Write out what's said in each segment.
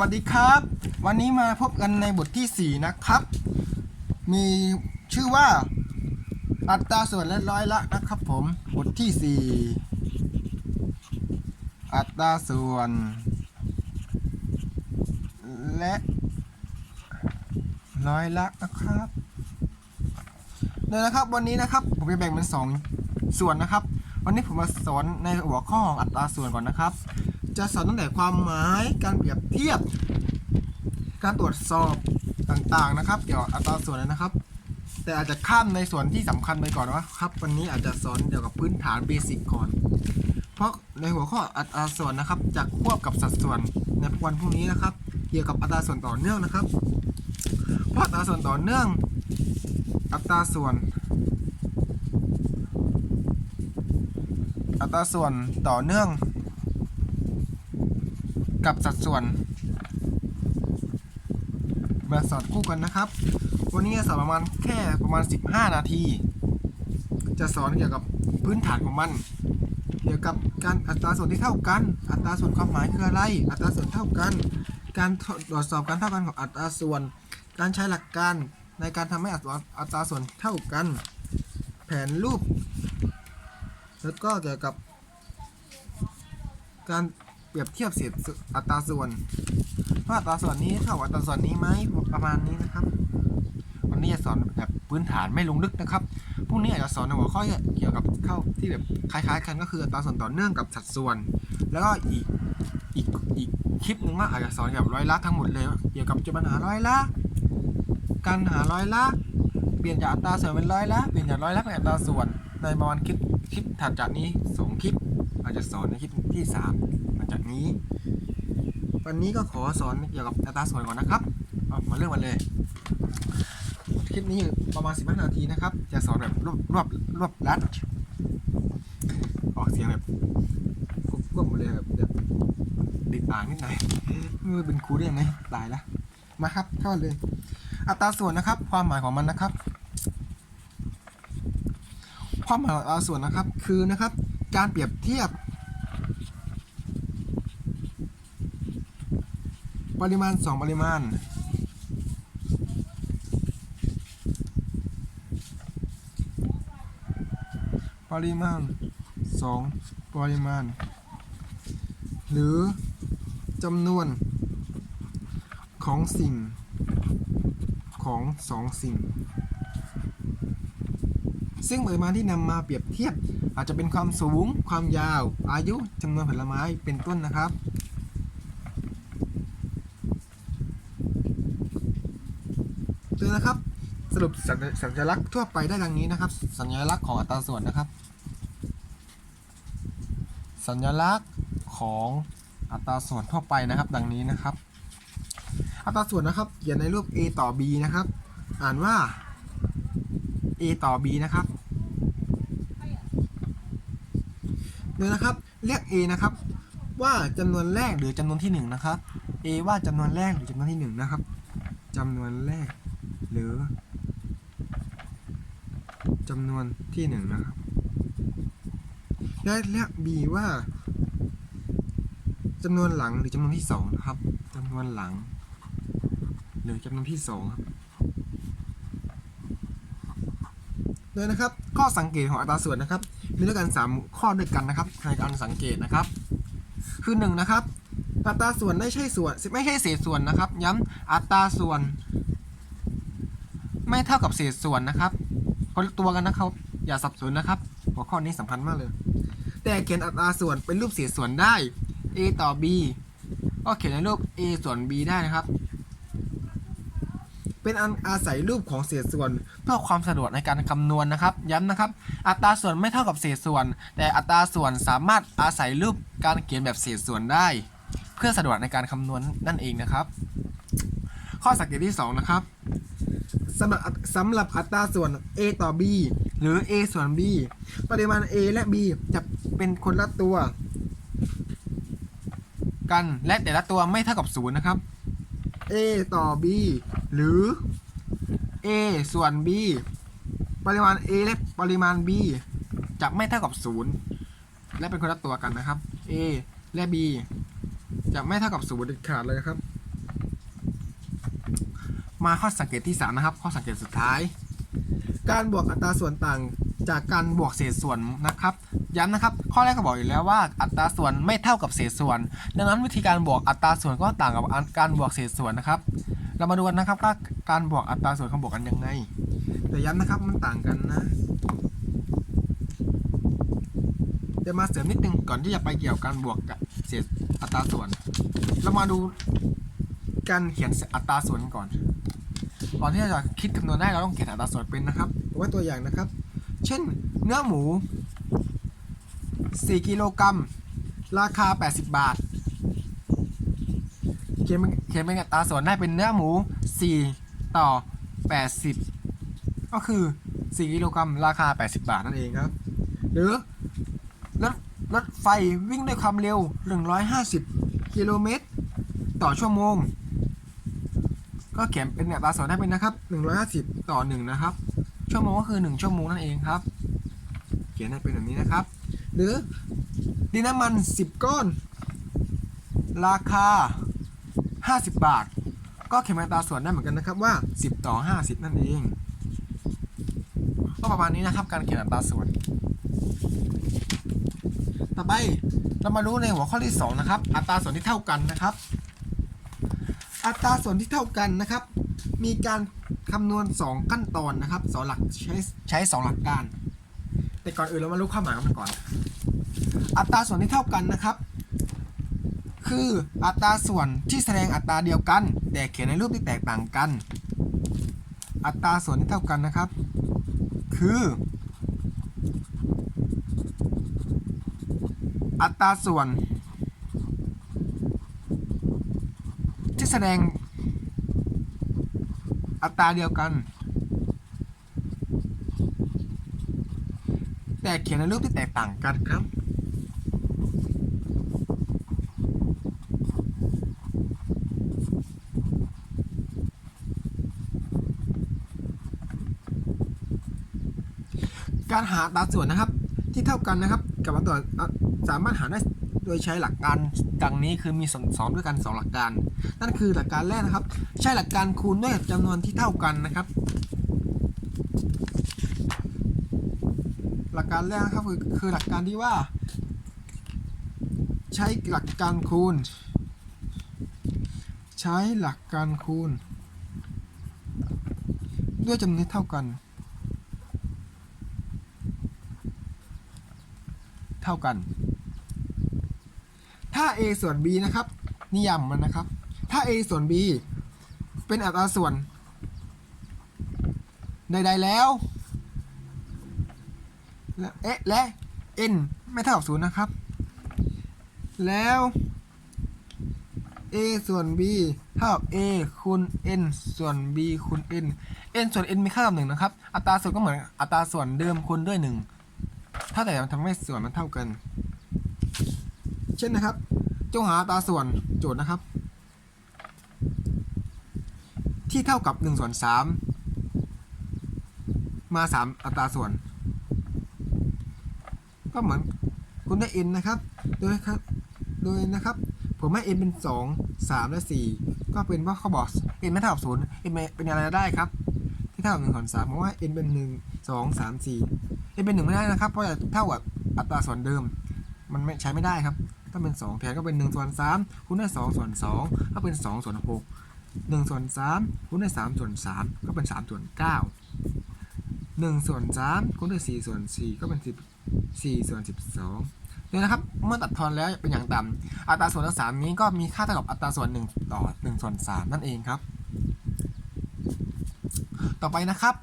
วัสดีครับ วันนี้มาพบกันในบทที่ 4 นะครับ มีชื่อว่าอัตราส่วนและร้อยละนะครับผมบทที่ 4 อัตราส่วน และร้อยละนะครับเดี๋ยวนะครับวันนี้นะครับผมจะแบ่งเป็นสองส่วนนะครับ วันนี้ผมมาสอนในหัวข้อของอัตราส่วนก่อนนะครับ จะสอนตั้งแต่ความหมายการเปรียบเทียบ การตรวจสอบต่างๆนะครับ เกี่ยวกับอัตราส่วนนะครับ แต่อาจจะข้ามในส่วนที่สำคัญไปก่อนนะครับ วันนี้อาจจะสอนเกี่ยวกับพื้นฐานเบสิกก่อน เพราะในหัวข้ออัตราส่วนนะครับจะควบกับสัดส่วนในวันพรุ่งนี้นะครับ เกี่ยวกับอัตราส่วนต่อเนื่องนะครับ เพราะอัตราส่วนต่อเนื่อง อัตราส่วนอัตราส่วนต่อเนื่อง กับสัดส่วนมาสอนคู่กันนะครับ วันนี้สอนประมาณแค่ประมาณ 15 นาที จะสอนเกี่ยวกับพื้นฐานของมัน เกี่ยวกับการอัตราส่วนที่เท่ากัน อัตราส่วนความหมายคืออะไร อัตราส่วนเท่ากัน การตรวจสอบการเท่ากันของอัตราส่วน การใช้หลักการในการทำให้อัตราส่วนเท่ากัน แผนรูป แล้วก็เกี่ยวกับการ เปรียบเทียบเศษอัตราส่วนว่าอัตราส่วนนี้เท่าอัตราส่วนนี้ไหมประมาณนี้นะครับ วันนี้จะสอนแบบพื้นฐานไม่ลงลึกนะครับพรุ่งนี้อาจจะสอนในหัวข้อเกี่ยวกับเข้าที่แบบคล้ายๆ กันก็คืออัตราส่วนต่อเนื่องกับสัดส่วน แล้วก็อีกอีกอีกคลิปหนึ่งว่าอาจจะสอนเกี่ยวกับร้อยละทั้งหมดเลยเกี่ยวกับจะปัญหาร้อยละการหาร้อยละเปลี่ยนจากอัตราส่วนเป็นร้อยละเปลี่ยนจากร้อยละเป็นอัตราส่วนในประมาณคลิปคลิปถัดจากนี้สองคลิปอาจจะสอนในคลิปที่สาม จากนี้ วันนี้ก็ขอสอนเกี่ยวกับอัตราส่วนก่อนนะครับเอามาเริ่มกันเลย คลิปนี้ประมาณ 15 นาทีนะครับ จะสอนแบบรวบรวบรวบรัด ออกเสียงแบบควบๆหมดเลยแบบแบบติดอ่างนิดหน่อยม่รู้เป็นครูได้ยังไงตายละมาครับเข้าเลย อัตราส่วนนะครับ ความหมายของมันนะครับ ความหมายของอัตราส่วนนะครับคือนะครับ การเปรียบเทียบ ปริมาณ 2 ปริมาณ ปริมาณ 2 ปริมาณ หรือจำนวนของสิ่งของสองสิ่ง ซึ่งปริมาณที่นำมาเปรียบเทียบอาจจะเป็นความสูง ความยาว อายุจำนวนผลไม้เป็นต้นนะครับ เตือ นะครับ สรุปสัญสัญลักษณ์ทั่วไปได้ดังนี้นะครับ สัญลักษณ์ของอัตราส่วนนะครับ สัญลักษณ์ของอัตราส่วนทั่วไปนะครับ ดังนี้นะครับ อัตราส่วนนะครับเขียนในรูป a ต่อ b นะครับ อ่านว่า a ต่อ b นะครับเดี๋ยวนะครับเรียก a นะครับ ว่าจำนวนแรกหรือจำนวนที่หนึ่งนะครับ a ว่าจำนวนแรกหรือจำนวนที่หนึ่งนะครับจำนวนแรก หรือจำนวนที่หนึ่งนะครับ และเรียก b ว่าจำนวนหลังหรือจำนวนที่สองนะครับจำนวนหลัง หรือจำนวนที่สองครับโดยนะครับข้อสังเกตของอัตราส่วนนะครับ มีด้วยกันสามข้อด้วยกันนะครับในการสังเกตนะครับ คือหนึ่งนะครับอัตราส่วนไม่ใช่ส่วนไม่ใช่เศษส่วนนะครับ ย้ำอัตราส่วน ไม่เท่ากับเศษส่วนนะครับคนตัวกันนะครับ อย่าสับสนนะครับ หัวข้อนี้สำคัญมากเลย แต่เขียนอัตราส่วนเป็นรูปเศษส่วนได้ a ต่อ b ก็เขียนในรูป a ส่วน b ได้นะครับ เป็นอันอาศัยรูปของเศษส่วนเพื่อความสะดวกในการคำนวณนะครับ ย้ำนะครับ อัตราส่วนไม่เท่ากับเศษส่วน แต่อัตราส่วนสามารถอาศัยรูปการเขียนแบบเศษส่วนได้ เพื่อสะดวกในการคำนวณนั่นเองนะครับ ข้อสังเกตที่สองนะครับ สำหรับสำหรับอัตราส่วน a ต่อ b หรือ a ส่วน b ปริมาณ a และ b จะเป็นคนละตัว กันและแต่ละตัวไม่เท่ากับศูนย์นะครับ a ต่อ b หรือ a ส่วน b ปริมาณ a และปริมาณ b จะไม่เท่ากับศูนย์และเป็นคนละตัวกันนะครับ a และ b จะไม่เท่ากับศูนย์เด็ดขาดเลยครับ มาข้อสังเกตที่สามนะครับ ข้อสังเกตสุดท้าย การบวกอัตราส่วนต่างจากการบวกเศษส่วนนะครับ ย้ำนะครับ ข้อแรกก็บอกอยู่แล้วว่าอัตราส่วนไม่เท่ากับเศษส่วน ดังนั้นวิธีการบวกอัตราส่วนก็ต่างกับการบวกเศษส่วนนะครับ เรามาดูกันนะครับว่าการบวกอัตราส่วนเขาบวกกันยังไง แต่ย้ำนะครับมันต่างกันนะจะมาเสริมนิดนึงก่อนที่จะไปเกี่ยวกับการบวกกับเศษอัตราส่วน เรามาดูการเขียนอัตราส่วนก่อน ก่อนที่เราจะคิดคำนวณได้เราต้องเขียนอัตราส่วนเป็นนะครับผมว่าตัวอย่างนะครับ เช่น เนื้อหมู 4 กิโลกรัม ราคา 80 บาท เขียนเป็นเขียนเป็นอัตราส่วนได้เป็นเนื้อหมู 4 ต่อ 80 ก็คือ 4 กิโลกรัม ราคา 80 บาทนั่นเองครับ หรือรถรถไฟวิ่งด้วยความเร็ว 150 กิโลเมตร ต่อชั่วโมง ก็เขียนเป็นอัตาส่วนได้เป็นนะครับ 150 ต่อ 1 นะครับ ชั่วโมงก็คือ 1 ชั่วโมงนั่นเองครับ เขียนให้เป็นแบบนี้นะครับ หรือดินน้ำมัน 10 ก้อน ราคา 50 บาท ก็เขียนเป็นตาส่วนได้เหมือนกันนะครับว่า 10 ต่อ 50 นั่นเองก็ประมาณนี้นะครับ การเขียนอัตราส่วน ต่อไปเรามาดูในหัวข้อที่ 2 นะครับ อัตราส่วนที่เท่ากันนะครับ อัตราส่วนที่เท่ากันนะครับ มีการคำนวณ 2 ขั้นตอนนะครับสองหลักใช้ใช้2หลักการ แต่ก่อนอื่นเรามารู้ความหมายกันก่อน อัตราส่วนที่เท่ากันนะครับ คืออัตราส่วนที่แสดงอัตราเดียวกัน แต่เขียนในรูปที่แตกต่างกัน อัตราส่วนที่เท่ากันนะครับ คือ อัตราส่วน แสดงอัตราเดียวกัน แต่เขียนในรูปที่แตกต่างกันครับ การหาอัตราส่วนนะครับ ที่เท่ากันนะครับ กับอัตราส่วสามารถหาได้ โดยใช้หลักการดังนี้คือมีสองด้วยกันสองหลักการ นั่นคือหลักการแรกนะครับ ใช้หลักการคูณด้วยจำนวนที่เท่ากันนะครับ หลักการแรกนะครับคือคือหลักการที่ว่า ใช้หลักการคูณ ใช้หลักการคูณ ด้วยจำนวนที่เท่ากันเท่ากัน ถ้า a ส่วน b นะครับ นิยามมันนะครับ ถ้า a ส่วน b เป็นอัตราส่วน ใดๆแล้วและเอ๊ะและ n ไม่เท่ากับศูนย์นะครับ แล้ว a ส่วน b เท่ากับ a คูณ n ส่วน b คูณ n n ส่วน n มีค่ากับหนึ่งนะครับ อัตราส่วนก็เหมือนอัตราส่วนเดิมคูณด้วยหนึ่งถ้าแต่ทำให้ส่วนมันเท่ากัน เช่นนะครับ จงหาตาส่วนโจทย์นะครับ ที่เท่ากับ1ส่วน3มา 3 อัตราส่วน ก็เหมือนคุณได้ n นะครับ โดยครับ โดยนะครับ ผมให้ n เป็น 2 3 และ 4 ก็เป็นว่าเขาบอก n ไม่เท่ากับ0 n เป็นอะไรได้ครับ ที่เท่ากับ1ส่วน3ผมว่า n เป็น 1 2 3 4 n เป็น 1 ไม่ได้นะครับ เพราะจะเท่ากับอัตราส่วนเดิม มันไม่ใช้ไม่ได้ครับาเป็น 2 แทนก็เป็น1ส่วน3คูณด้วย2ส่วน2ก็เป็น 2 ส่วน 6 1 ส่วน3คูณด้วย3ส่วน 3 ก็เป็น 3 ส่วน 9 1 ส่วน3คูณด้วย4ส่วน 4 ก็เป็น 10 4 ส่วน 12เนี่ยนะครับ เมื่อตัดทอนแล้วเป็นอย่างต่ำอัตราส่วนทั้งสามนี้ก็มีค่าเท่ากับอัตราส่วน1ต่อ1ส่วน3นั่นเองครับ ต่อไปนะครับ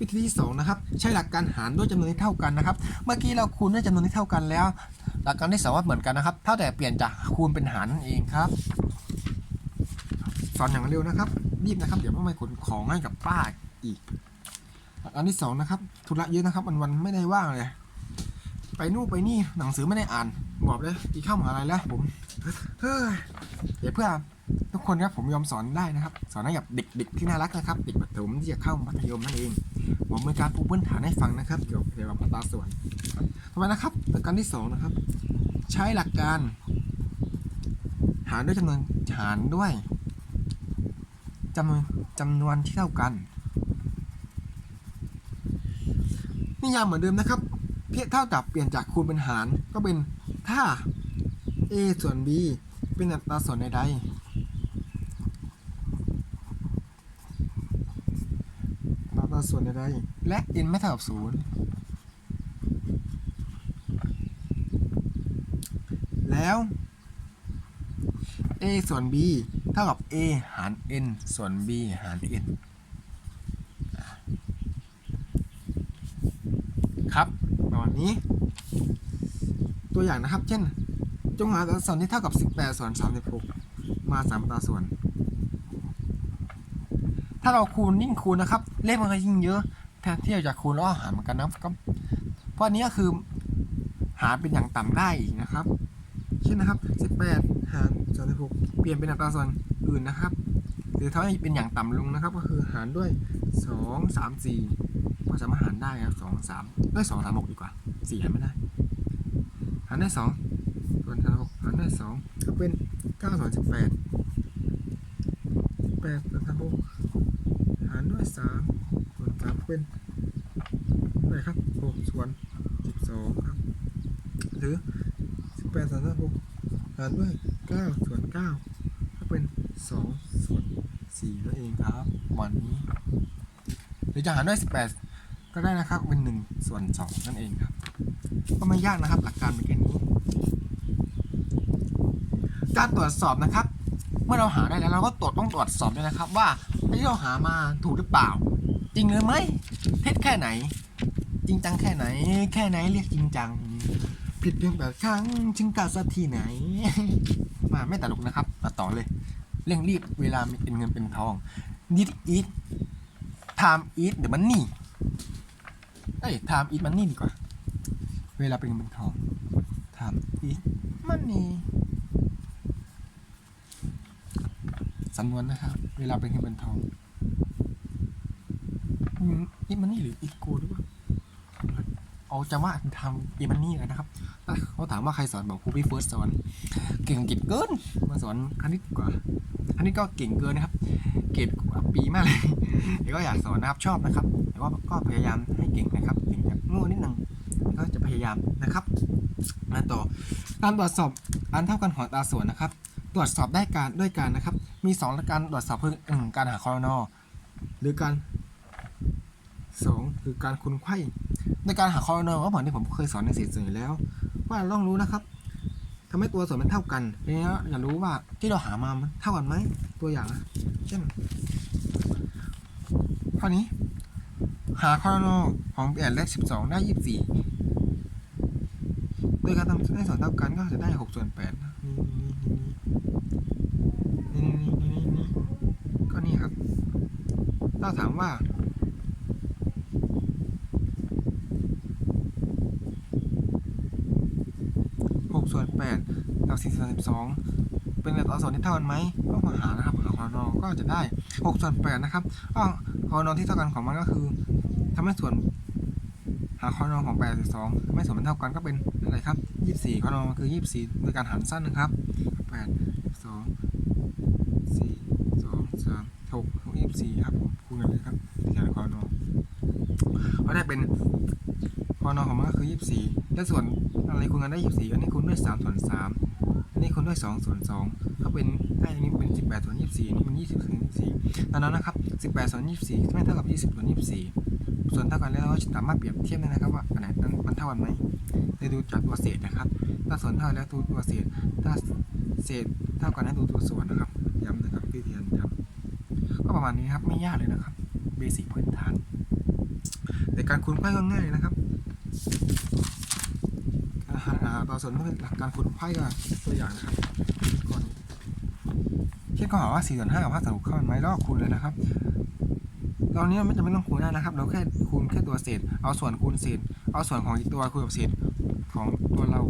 วิธีที่2นะครับ ใช้หลักการหารด้วยจำนวนที่เท่ากันนะครับ เมื่อกี้เราคูณด้วยจำนวนที่เท่ากันแล้ว ลักการที่สองว่าเหมือนกันนะครับเท่าแต่เปลี่ยนจากคูณเป็นหารนั่นเองครับสอนอย่างเร็วนะครับ รีบนะครับ เดี๋ยวต้องไปขนของให้กับป้าอีก อันที่สองนะครับธุระเยอะนะครับวันวันไม่ได้ว่างเลย ไปนู่นไปนี่หนังสือไม่ได้อ่านบอกเลยอีกเข้ามหาลัยแล้วผมเฮ้ยเดี๋ยวเพื่อทุกคนครับผมยอมสอนได้นะครับ สอนให้กับเด็กๆที่น่ารักนะครับเด็กประถมที่จะเข้ามัธยมนั่นเองผมมีการปูพื้นฐานให้ฟังนะครับเกี่ยวเกี่ยวกับอัตราส่วน ต่อไปนะครับหลักการที่สองนะครับ ใช้หลักการ หารด้วยจำนวนหารด้วยจำนวนจำนวนที่เท่ากันนิยามเหมือนเดิมนะครับเพียงเท่ากับเปลี่ยนจากคูณเป็นหารก็เป็นถ้า a ส่วน b เป็นอัตราส่วนใดๆอัตราส่วนใดๆและ n ไม่เท่ากับศูนย์ แล้ว a ส่วน b เท่ากับ a หาร n ส่วน b หาร n ครับประมาณนี้ ตัวอย่างนะครับ เช่น จงหาอัตราส่วนที่เท่ากับ 18 ส่วน 36 มา3อัตราส่วน ถ้าเราคูณยิ่งคูณนะครับ เลขมันก็ยิ่งเยอะแทนที่เราจะคูณแล้วหารเหมือนกันนะครับก็เพราะอันนี้ก็คือหาเป็นอย่างต่ำได้อีกนะครับ เช่นนะครับ 18 หาร36เปลี่ยนเป็นอัตราส่วนอื่นนะครับ หรือถ้าเป็นอย่างต่ำลงนะครับ ก็คือหารด้วย 2 3 4 ก็สามารถหารได้ครับ 2 3ด้วย2 3 6ดีกว่า 4 หารไม่ได้ หารได้2ส่วน36หารได้2ก็เป็น9ส่วน18 18ส่วน36หารด้วย3ส่วน3เป็นเท่าไหร่ครับ6ส่วน12ครับ หรือ 18ส่วน36หารด้วย9ส่วน9ก็เป็น2ส่วน4นั่นเองครับวันนี้หรือจะหารด้วย18ก็ได้นะครับเป็น1ส่วน2นั่นเองครับ ก็ไม่ยากนะครับ หลักการเป็นแค่นี้การตรวจสอบนะครับ เมื่อเราหาได้แล้วเราก็ตรวจต้องตรวจสอบด้วยนะครับ ว่าที่เราหามาถูกหรือเปล่า จริงหรือไม่เท็จแค่ไหน จริงจังแค่ไหน แค่ไหนเรียกจริงจัง ผิดเพียงแบบครั้งจึงกาสักทีไหน มาไม่ตลกนะครับมาต่อเลย เร่งรีบเวลาเป็นเงินเป็นทอง need eat time eat the money เอ้ย time eat money ดีกว่า เวลาเป็นเงินเป็นทอง time eat money สำนวนนะครับ เวลาเป็นเงินเป็นทองอีมันนี่หรืออีโกหรือเปล่า เอาจะว่าทำอีมันนี่กันนะครับเขาถามว่าใครสอนบอกครูพี่เฟิร์สสอนเก่งอังกิจเกินมาสอนคณิตกว่าอันนี้ก็เก่งเกินนะครับ เกรดกว่าปีมากเลยแต่ก็อยากสอนนะครับชอบนะครับแต่ว่าก็พยายามให้เก่งนะครับเก่งจากง่นิดนึงก็จะพยายามนะครับมาต่อการตรวจสอบอันเท่ากันของตาส่วนนะครับ ตรวจสอบได้การด้วยการนะครับ มีสองการตรวจสอบคือหนึ่งการหาคอรนอหรือการสองคือการคูณไข้ ในการหาคอรนอก็เหมือนที่ผมเคยสอนในเศษส่วนอยู่แล้ว ว่าต้องรู้นะครับทำให้ตัวส่วนมันเท่ากันทีนี้อยากรู้ว่าที่เราหามามันเท่ากันไหมตัวอย่างเช่นข้อนี้ หาคอรนอของแปดและสิบสองได้ยี่สิบสี่โดยการทำให้ส่วนเท่ากันก็จะได้หกส่วนแปดนี่นี่นี่นี่นี่ก็นี่ครับ ถ้าถามว่า หก ส่วนแปดกับสี่ส่วนสิบสองเป็นอัตราส่วนที่เท่ากันไหมก็มาหานะครับหาคอนอก็จะได้หกส่วนแปดนะครับก็คอนอที่เท่ากันของมันก็คือทำให้ส่วนหาคอนอของแปดสิบสองทำให้ส่วนมันเท่ากันก็เป็นอะไรครับยี่สิบสี่คอนอคือยี่สิบสี่โดยการหารสั้นนะครับแปดสองสี่สองสามหกหกยี่สิบสี่ครับคูณกันเลยครับที่หาคอนอก็ได้เป็นคอนอของมัน ก็คือยี่สิบสี่และส่วนอะไรคูณกันได้ยี่สิบสี่อันนี้คูณด้วยสามส่วนสามอันนี้คูณด้วยสองส่วนสองก็เป็นได้อันนี้เป็นสิบแปดส่วนยี่สิบสี่อันนี้เป็นยี่สิบส่วนยี่สิบสี่ดังนั้นนะครับสิบแปดส่วนยี่สิบสี่ไม่เท่ากับยี่สิบส่วนยี่สิบสี่ส่วนเท่ากันแล้วเราสามารถเปรียบเทียบได้นะครับว่าอันไหนมันเท่ากันไหมโดยดูจากตัวเศษนะครับ ถ้าส่วนเท่าแล้วดูตัวเศษ ถ้าเศษเท่ากันให้ดูตัวส่วนนะครับย้ำนะครับพี่เทียนย้ำก็ประมาณนี้ครับไม่ยากเลยนะครับเบสิกพื้นฐานแต่การคูณไขว้ก็ง่ายนะครับ อ่าต่อส่วนด้วยหลักการคูณไพ่ก็ตัวอย่างนะครับก่อนเช่นข้อหาว่า4ส่วน5กับ5ส่วน6เข้ากันไหมแล้วก็คูณเลยนะครับตอนนี้ไม่จำเป็นต้องคูณได้นะครับ เราแค่คูณแค่ตัวเศษ เอาส่วนคูณเศษ เอาส่วนของอีกตัวคูณกับเศษของตัวเรา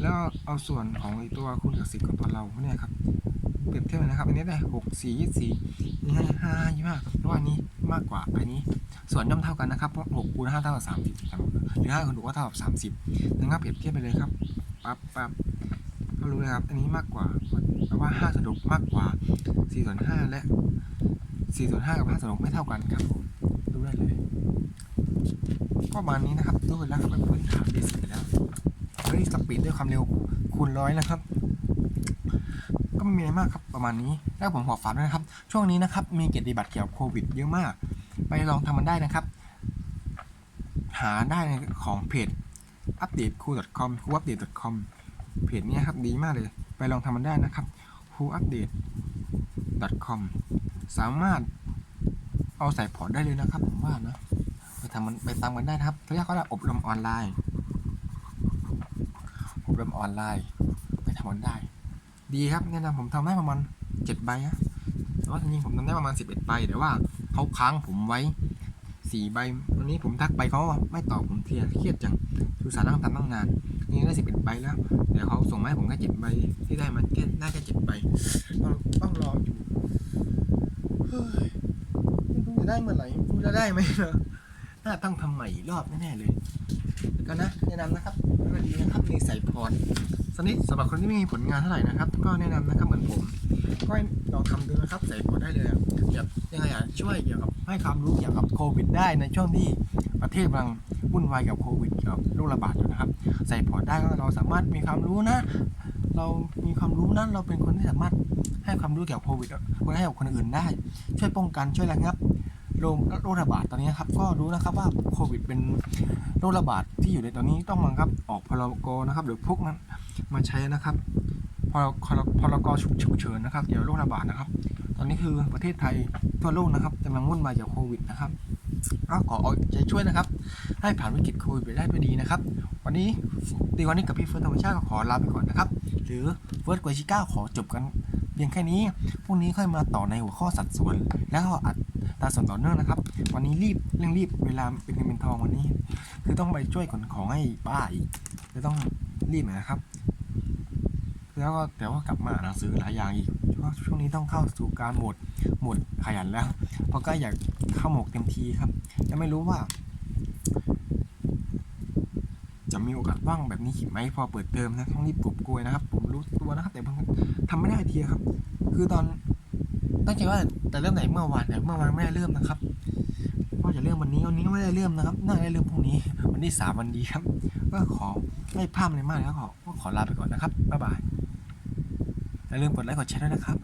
แล้วเอาส่วนของอีกตัวคูณกับเศษของตัวเราเนี่ยครับเปรียบเทียบนะครับ อันนี้ได้6 4 24นี่ให้5 25เพราะว่าอันนี้ มากกว่าอันนี้ ส่วนย่อมเท่ากันนะครับเพราะ6คูณ5เท่ากับ30ครับหรือ5คูณ6ก็เท่ากับ30นะครับเปรียบเทียบไปเลยครับปั๊บปั๊บก็รู้นะครับ อันนี้มากกว่าแปลว่าห้าส่วนหกมากกว่าสี่ส่วนห้าและสี่ส่วนห้ากับห้าส่วนหกไม่เท่ากันครับผมดูได้เลยก็ประมาณนี้นะครับดูแล้วครับเป็นพื้นฐานเบสิกแล้วเฮ้ยสปีดด้วยความเร็วคูณร้อยนะครับ ก็ไม่มีอะไรมากครับประมาณนี้แล้วผมขอฝากด้วยนะครับ ช่วงนี้นะครับมีเกียรติบัตรเกี่ยวกับโควิดเยอะมาก ไปลองทำมันได้นะครับ หาได้ในของเพจอัปเดตคู .com คูอัปเดต .com เพจเนี้ยครับดีมากเลย ไปลองทำมันได้นะครับคูอัปเดต .com สามารถเอาใส่พอร์ตได้เลยนะครับ ผมว่านะไปทำมันไปตามกันได้ครับเขาเรียกว่าอบรมออนไลน์ อบรมออนไลน์ ไปทำมันได้ ดีครับแนะนำผมทำได้ประมาณเจ็ดใบนะแต่ว่าจริงๆผมทำได้ประมาณสิบเอ็ดใบแต่ว่าเขาค้างผมไว้สี่ใบวันนี้ผมทักไปเขาไม่ตอบผมเทียเครียดจังคือสารตั้งทำตั้งนานนี่ได้สิบเอ็ดใบแล้วแต่เขาส่งมาให้ผมแค่เจ็ดใบที่ได้มันแค่ได้แค่เจ็ดใบต้องต้องรออยู่เฮ้ยดูจะได้เมื่อไหร่ดูจะได้ไหมเนอะ น่าต้องทำใหม่อีกรอบแน่ๆเลยก็นะแนะนำนะครับก็ดีนะครับมีใส่พอร์ตสนิทสำหรับคนที่ไม่มีผลงานเท่าไหร่นะครับ ก็แนะนำนะครับเหมือนผมก็ลองทำดูนะครับใส่พอร์ตได้เลยแบบยังไงอะช่วยเกี่ยวกับให้ความรู้เกี่ยวกับโควิด ได้ในช่วงที่ประเทศกำลังวุ่นวายกับโควิดกับโรคระบาดอยู่นะครับ ใส่พอร์ตได้ก็เราสามารถมีความรู้นะ เรามีความรู้นะเราเป็นคนที่สามารถให้ความรู้เกี่ยวกับโควิดคนให้กับคนอื่นได้ ช่วยป้องกันช่วยระงับ โรคโรคระบาดตอนนี้ครับก็รู้นะครับว่าโควิดเป็นโรคระบาดที่อยู่ในตอนนี้ต้องมาครับออกพรกนะครับหรือพวกนั้นมาใช้นะครับพรพรพรกฉุกฉุกเฉินนะครับเกี่ยวกับโรคระบาดนะครับ ตอนนี้คือประเทศไทยทั่วโลกนะครับกำลังวุ่นวายกับโควิดนะครับก็ขอเอาใจช่วยนะครับ ให้ผ่านวิกฤตโควิดไปได้ด้วยดีนะครับ วันนี้ดีวันนี้กับพี่เฟิร์สธรรมชาติก็ขอลาไปก่อนนะครับ หรือเฟิร์สกวยชิก้าขอจบกันเพียงแค่นี้พรุ่งนี้ค่อยมาต่อในหัวข้อสัดส่วน แล้วก็อัดาส่วนต่อเนื่องนะครับ วันนี้รีบเร่งรีบเวลาเป็นเงินเป็นทองวันนี้ คือต้องไปช่วยขนของให้ป้าอีกจะต้องรีบนะครับ แล้วก็แต่ว่ากลับมาหนังสือหลายอย่างอีกเพราะช่วงนี้ต้องเข้าสู่การหมดหมดขยันแล้ว เพราะก็อยากเข้าหมกเต็มทีครับยังไม่รู้ว่า จะมีโอกาสว่างแบบนี้อีกไหมพอเปิดเทอมนะต้องรีบกบโกยนะครับ ผมรู้ตัวนะครับ แต่บางทำไม่ได้ทีครับ คือตอน ตั้งใจว่าแต่เริ่มไหนเมื่อวานแต่เมื่อวานไม่ได้เริ่มนะครับว่าจะเริ่มวันนี้วันนี้ก็ไม่ได้เริ่มนะครับน่าจะเริ่มพรุ่งนี้ วันที่สามวันดีครับ ก็ขอไม่พลาดเลยมากแล้วขอก็ขอลาไปก่อนนะครับบ๊ายบายอย่าลืมกดไลค์กดแชร์ด้วยนะครับ